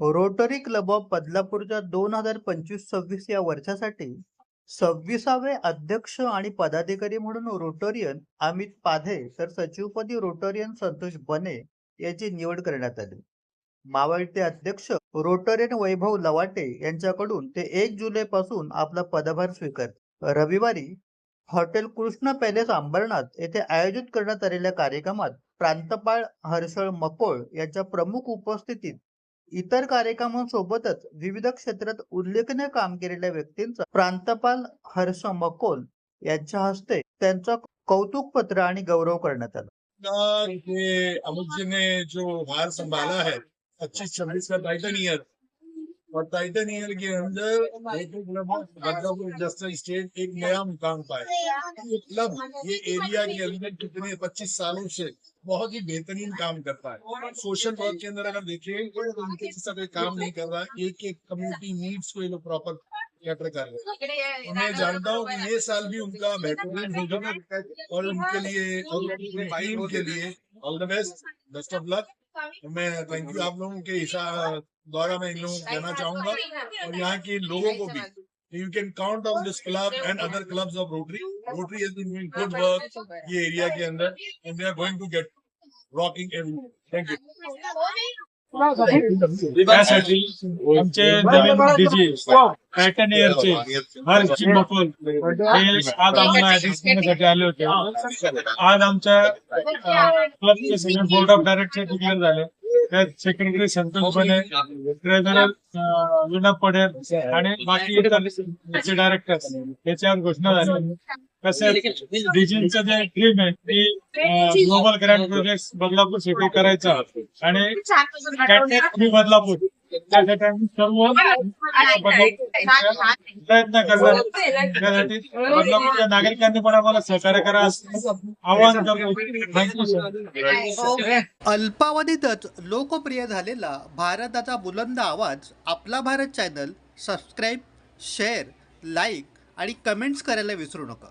Rotary club of बदलापूरच्या दोन हजार पंचवीस सव्वीस या वर्षासाठी सव्वीसावे अध्यक्ष आणि पदाधिकारी म्हणून रोटोरियन अमित पाधे तर सचिवपदी रोटोरियन संतोष बने यांची निवड करण्यात आली. मावळते अध्यक्ष रोटोरियन वैभव लवाटे यांच्याकडून ते एक जुलै पासून आपला पदभार स्वीकार रविवारी हॉटेल कृष्ण पॅलेस अंबरनाथ येथे आयोजित करण्यात आलेल्या कार्यक्रमात प्रांतपाळ हर्षळ मकोळ यांच्या प्रमुख उपस्थितीत इतर कार्यक्रमांसोबतच विविध क्षेत्रात उल्लेखनीय काम केलेल्या व्यक्तींचा प्रांतपाल हर्ष मकोल यांच्या हस्ते त्यांचा कौतुक पत्र आणि गौरव करण्यात आला. का जी ने जो भार संभाला है पच्चीस छब्बीस का टाइटन ईयर और टाइटन ईयर के अंदर क्लब इंडस्ट्रियल स्टेट एक नया मुकाम पाए ये क्लब ये एरिया के अंदर कितने पच्चीस सालों से बहुत ही बेहतरीन काम करता है। सोशल वर्क के अंदर अगर देखें तो उनके साथ कोई काम नहीं कर रहा है एक एक कम्युनिटी नीड्स को ये लोग प्रॉपर कैटर कर रहे हैं। मैं जानता हूँ कि ये साल भी उनका बेहतरीन होगा और उनके लिए और उनकी टीम के लिए all the best best of luck तो मैं तो थैंक यू आप लोगों के द्वारा मैं इन लोगों को कहना चाहूँगा और यहाँ के लोगों को भी। You can count of this club and other clubs of Rotary Rotary is been good work ये एरिया के अंदर and we are going to get rocking and thank you त्यासाठी आमचे नवीन डीजे पॅटर्न इयरचे हर्ष मकोल हे आज आम्हाला ऍड्रेस करण्यासाठी आले होते. आज आमच्या क्लबचे सगळे बोर्ड ऑफ डायरेक्टर डिक्लेअर झाले. त्यात सेक्रेटरी संतोष बने ट्रेझरर विना पडेल आणि बाकी डायरेक्टर याच्यावर घोषणा झाली. कसं डिजीचं जे ड्रीम आहे ती global grand project Badlapur city करायचा. आणि बदलापूर. त्यासाठी आम्ही सर्व प्रयत्न करणार. त्यासाठी बदलापूरच्या नागरिकांनी पण आम्हाला सहकार्य करा. आवाहन करतो. थँक्यू सर अल्पावधीतच लोकप्रिय झालेला भारताचा बुलंद आवाज आपला Bharat channel subscribe share like आणि कमेंट्स करायला विसरू नका.